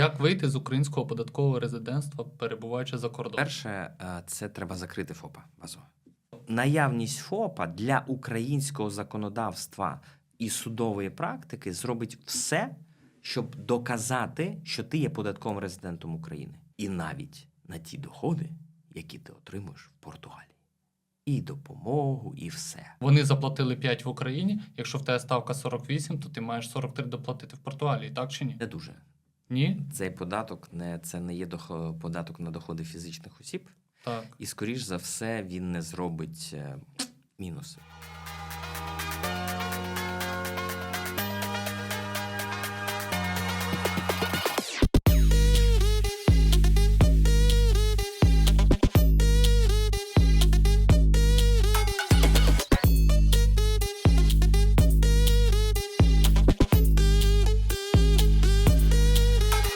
Як вийти з українського податкового резидентства, перебуваючи за кордоном? Перше, е, це треба закрити ФОПа базово. Наявність ФОПа для українського законодавства і судової практики зробить все, щоб доказати, що ти є податковим резидентом України. І навіть на ті доходи, які ти отримуєш в Португалії. І допомогу, і все. Вони заплатили 5 в Україні. Якщо в тебе ставка 48, то ти маєш 43 доплатити в Португалії, так чи ні? Не дуже. Ні? Цей податок не це не є дохо- податок на доходи фізичних осіб, Так. і скоріш за все він не зробить е, мінуси.